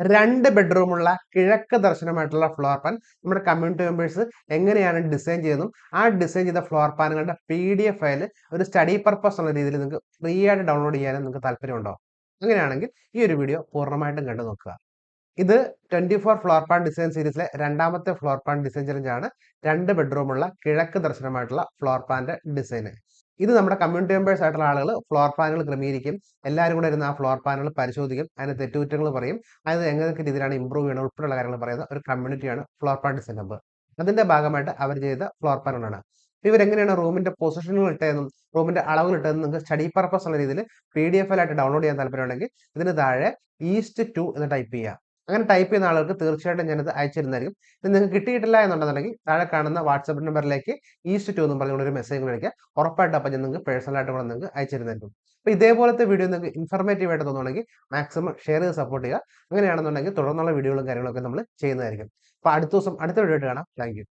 രണ്ട് ബെഡ്റൂമുള്ള കിഴക്ക് ദർശനമായിട്ടുള്ള ഫ്ലോർ പാൻ നമ്മുടെ കമ്മ്യൂണിറ്റി മെമ്പേഴ്സ് എങ്ങനെയാണ് ഡിസൈൻ ചെയ്യുന്നതും ആ ഡിസൈൻ ചെയ്ത ഫ്ലോർ പാനുകളുടെ പി ഡി എഫ് ഫയൽ ഒരു സ്റ്റഡി പർപ്പസ് ഉള്ള രീതിയിൽ നിങ്ങൾക്ക് ഫ്രീ ആയിട്ട് ഡൗൺലോഡ് ചെയ്യാനും നിങ്ങൾക്ക് താല്പര്യമുണ്ടോ? അങ്ങനെയാണെങ്കിൽ ഈ ഒരു വീഡിയോ പൂർണമായിട്ടും കണ്ടു നോക്കുക ഇത് twenty four floor plan design സീരീസിലെ രണ്ടാമത്തെ ഫ്ലോർ പ്ലാൻ ഡിസൈൻ ചലഞ്ച് ആണ്. രണ്ട് ബെഡ്റൂമുള്ള കിഴക്ക് ദർശനമായിട്ടുള്ള ഫ്ലോർ പ്ലാന്റെ ഡിസൈന് ഇത് നമ്മുടെ കമ്മ്യൂണിറ്റി മെമ്പേഴ്സ് ആയിട്ടുള്ള ആളുകൾ ഫ്ലോർ പ്ലാനുകൾ ക്രമീകരിക്കും. എല്ലാവരും കൂടെ ഇരുന്ന് ആ ഫ്ലോർ പ്ലാനുകൾ പരിശോധിക്കും. അതിന് തെറ്റുകുറ്റങ്ങൾ പറയും. അത് എങ്ങനെയൊക്കെ രീതിയിലാണ് ഇമ്പ്രൂവ് ചെയ്യണം ഉൾപ്പെടെയുള്ള കാര്യങ്ങൾ പറയുന്ന ഒരു കമ്മ്യൂണിറ്റിയാണ് ഫ്ലോർ പ്ലാൻ ഡിസൈൻ നമ്പർ അതിന്റെ ഭാഗമായിട്ട് അവർ ചെയ്ത ഫ്ലോർ പ്ലാനുകളാണ് ഇവരെങ്ങനെയാണ് റൂമിന്റെ പൊസിഷനുകൾ ഇട്ടതെന്നും റൂമിന്റെ അളവുകൾ ഇട്ടതെന്നും നിങ്ങൾക്ക് സ്റ്റഡി പർപ്പസ് ഉള്ള രീതിയിൽ പി ഡി എഫ് ആയിട്ട് ഡൗൺലോഡ് ചെയ്യാൻ താല്പര്യമുണ്ടെങ്കിൽ ഇതിന് താഴെ ഈസ്റ്റ് ടു എന്ന് ടൈപ്പ് ചെയ്യുക. അങ്ങനെ ടൈപ്പ് ചെയ്യുന്ന ആളുകൾക്ക് തീർച്ചയായിട്ടും ഞാനിത് അയച്ചിരുന്നായിരിക്കും ഇത് നിങ്ങൾക്ക് കിട്ടിയിട്ടില്ല എന്നുണ്ടെന്നുണ്ടെങ്കിൽ താഴെ കാണുന്ന വാട്സപ്പ് നമ്പറിലേക്ക് ഈസ്റ്റ് ടു എന്ന് പറഞ്ഞുകൊണ്ട് ഒരു മെസ്സേജ് വിളിക്കുക. ഉറപ്പായിട്ട് അപ്പം ഞാൻ നിങ്ങൾക്ക് പേഴ്സണലായിട്ട് കൂടെ നിങ്ങൾക്ക് അയച്ചിരുന്നായിരിക്കും അപ്പോൾ ഇതേപോലത്തെ വീഡിയോ നിങ്ങൾക്ക് ഇൻഫർമേറ്റീവ് ആയിട്ട് തോന്നുകയാണെങ്കിൽ മാക്സിമം ഷെയർ ചെയ്ത് സപ്പോർട്ട് ചെയ്യുക. അങ്ങനെയാണെന്നുണ്ടെങ്കിൽ തുടർന്നുള്ള വീഡിയോകളും കാര്യങ്ങളൊക്കെ നമ്മൾ ചെയ്യുന്നതായിരിക്കും. അപ്പോൾ അടുത്ത ദിവസം അടുത്ത വീഡിയോ കാണാം. താങ്ക്